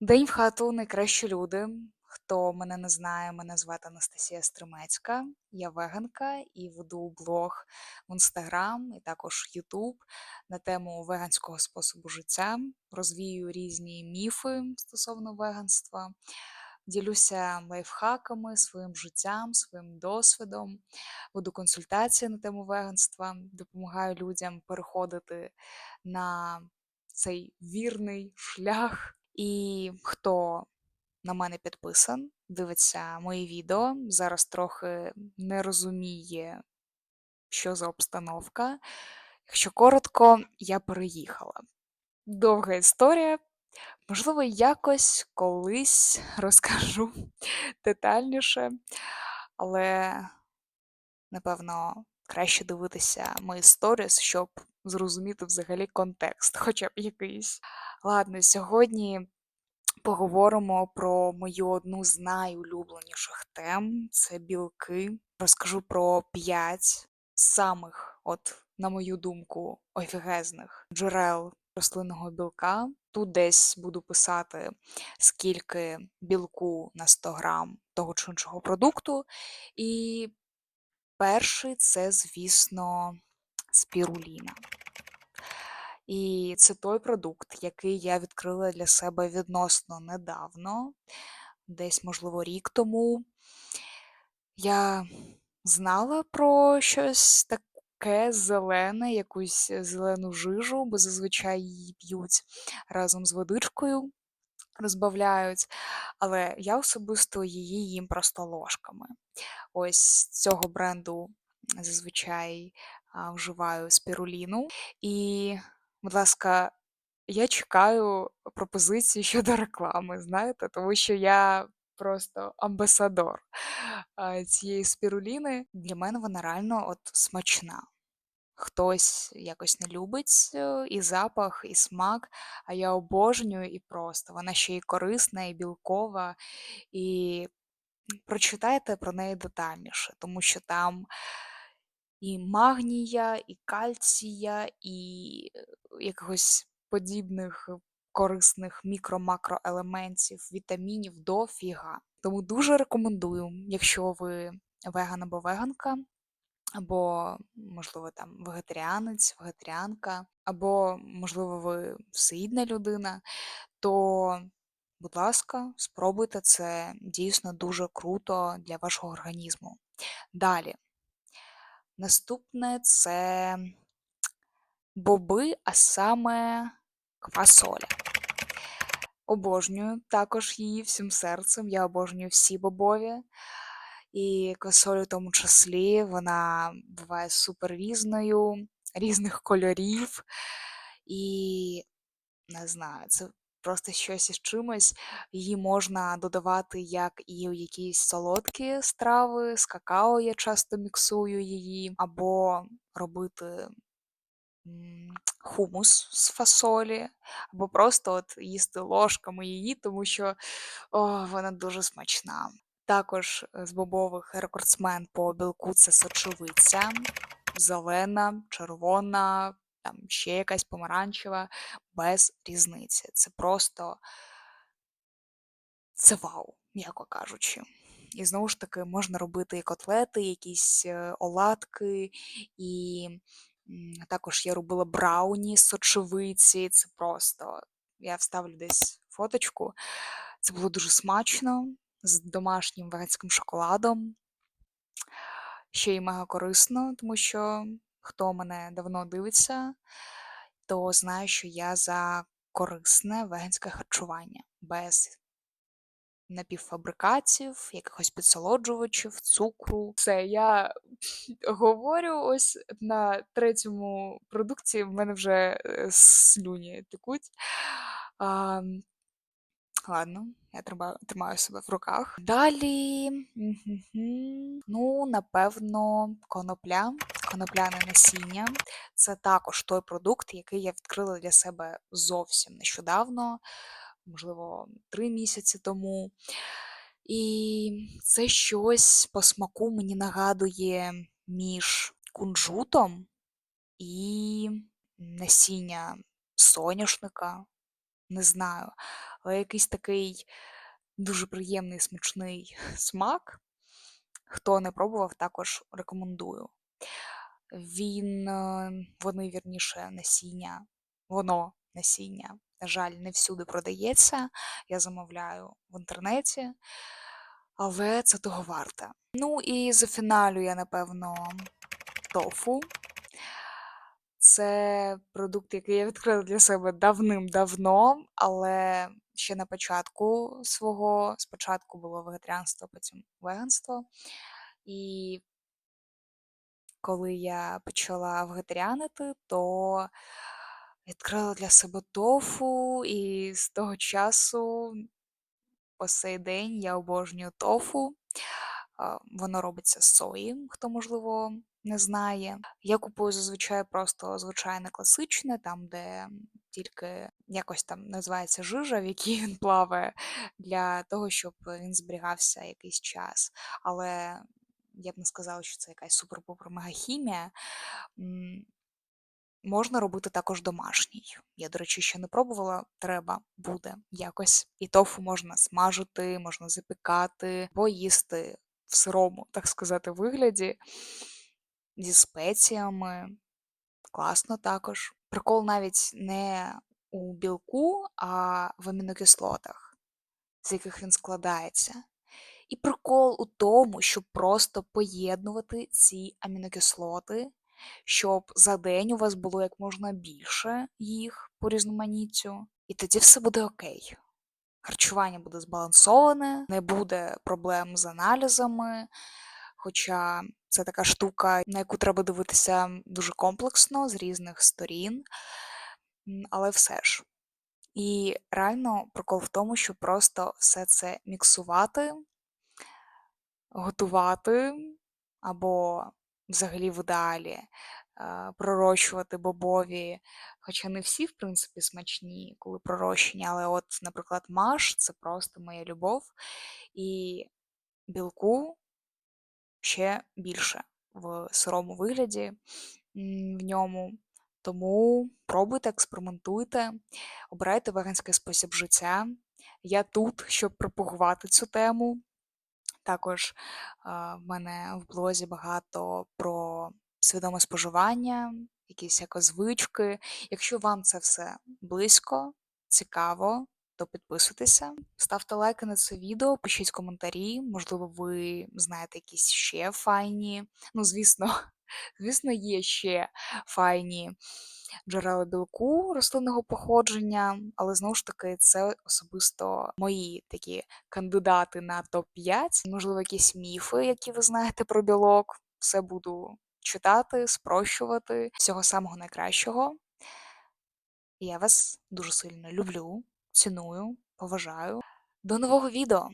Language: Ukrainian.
День в хату найкращі люди. Хто мене не знає, мене звати Анастасія Стримецька. Я веганка і веду блог в Інстаграм і також Ютуб на тему веганського способу життя. Розвію різні міфи стосовно веганства, ділюся лайфхаками, своїм життям, своїм досвідом, веду консультації на тему веганства, допомагаю людям переходити на цей вірний шлях. І хто на мене підписан, дивиться мої відео, зараз трохи не розуміє, що за обстановка. Якщо коротко, я переїхала. Довга історія. Можливо, якось колись розкажу детальніше, але, напевно, краще дивитися мої сторіс, щоб зрозуміти взагалі контекст, хоча б якийсь. Ладно, сьогодні поговоримо про мою одну з найулюбленіших тем це білки. Розкажу про п'ять самих, от, на мою думку, офігезних джерел рослинного білка. Тут десь буду писати, скільки білку на 100 грам того чи іншого продукту. І перший це, звісно, спіруліна. І це той продукт, який я відкрила для себе відносно недавно, десь, можливо, рік тому. Я знала про щось таке зелене, якусь зелену жижу, бо зазвичай її п'ють разом з водичкою, розбавляють, але я особисто її їм просто ложками. Ось цього бренду зазвичай вживаю спіруліну. І Будь ласка, я чекаю пропозиції щодо реклами, знаєте, тому що я просто амбасадор цієї спіруліни. Для мене вона реально от смачна. Хтось якось не любить і запах, і смак, а я обожнюю і просто. Вона ще і корисна, і білкова, і прочитайте про неї детальніше, тому що там і магнія, і кальція, і е, якихось подібних корисних мікро-макроелементів, вітамінів дофіга. Тому дуже рекомендую, якщо ви веган або веганка, або, можливо, там вегетаріанець, вегетаріанка, або, можливо, ви всеїдна людина, то, будь ласка, спробуйте це дійсно дуже круто для вашого організму. Далі. Наступне це боби, а саме квасоля. Обожнюю також її всім серцем. Я обожнюю всі бобові. І квасолю в тому числі вона буває супер різною, різних кольорів. І не знаю, це просто щось із чимось. Її можна додавати як і у якісь солодкі страви, з какао я часто міксую її, або робити хумус з фасолі, або просто от їсти ложками її, тому що о, вона дуже смачна. Також з бобових рекордсмен по білку це сочовиця, зелена, червона, там ще якась помаранчева, без різниці. Це просто це вау, м'яко кажучи. І знову ж таки, можна робити і котлети, якісь е, оладки, і також я робила брауні з сочовиці. Це просто я вставлю десь фоточку. Це було дуже смачно з домашнім вегетським шоколадом. Ще й мега корисно, тому що хто мене давно дивиться, то знає, що я за корисне веганське харчування без напівфабрикатів, якихось підсолоджувачів, цукру. Все, я говорю ось на третьому продукції в мене вже е, слюні текуть. А, Ладно, я тримаю, тримаю себе в руках. Далі, ну, напевно, конопля, конопляне насіння. Це також той продукт, який я відкрила для себе зовсім нещодавно, можливо, три місяці тому. І це щось по смаку мені нагадує між кунжутом і насіння соняшника. Не знаю. але якийсь такий дуже приємний смачний смак. Хто не пробував, також рекомендую. Він, е, вони, вірніше, насіння, воно насіння, на жаль, не всюди продається. Я замовляю в інтернеті, але це того варте. Ну і зафіналю я, напевно, тофу. Це продукт, який я відкрила для себе давним-давно, але ще на початку свого спочатку було вегетаріанство, потім веганство. І коли я почала вегетаріанити, то відкрила для себе тофу, і з того часу по сей день я обожнюю тофу. Воно робиться з сої, хто, можливо, не знає. Я купую зазвичай просто звичайне класичне, там, де тільки якось там називається жижа, в якій він плаває, для того, щоб він зберігався якийсь час. Але я б не сказала, що це якась супер-пупер мегахімія. Можна робити також домашній. Я, до речі, ще не пробувала, треба буде якось. І тофу можна смажити, можна запікати, або їсти в сирому, так сказати, вигляді, зі спеціями. Класно також. Прикол навіть не у білку, а в амінокислотах, з яких він складається. І прикол у тому, щоб просто поєднувати ці амінокислоти, щоб за день у вас було як можна більше їх по різноманіттю, і тоді все буде окей. Харчування буде збалансоване, не буде проблем з аналізами. Хоча це така штука, на яку треба дивитися дуже комплексно з різних сторін, але все ж. І реально прикол в тому, щоб просто все це міксувати, готувати, або взагалі в ідеалі пророщувати бобові. Хоча не всі, в принципі, смачні, коли пророщені, але от, наприклад, маш це просто моя любов. І білку ще більше в сирому вигляді в ньому. Тому пробуйте, експериментуйте, обирайте веганський спосіб життя. Я тут, щоб пропагувати цю тему. Також в мене в блозі багато про свідоме споживання, якісь екозвички. Якщо вам це все близько, цікаво, то підписуйтеся, ставте лайки на це відео, пишіть коментарі. Можливо, ви знаєте якісь ще файні. Ну, звісно, звісно, є ще файні джерела білку рослинного походження, але знову ж таки, це особисто мої такі кандидати на топ-5. Можливо, якісь міфи, які ви знаєте про білок. Все буду читати, спрощувати. Всього самого найкращого. Я вас дуже сильно люблю, ціную, поважаю. До нового відео!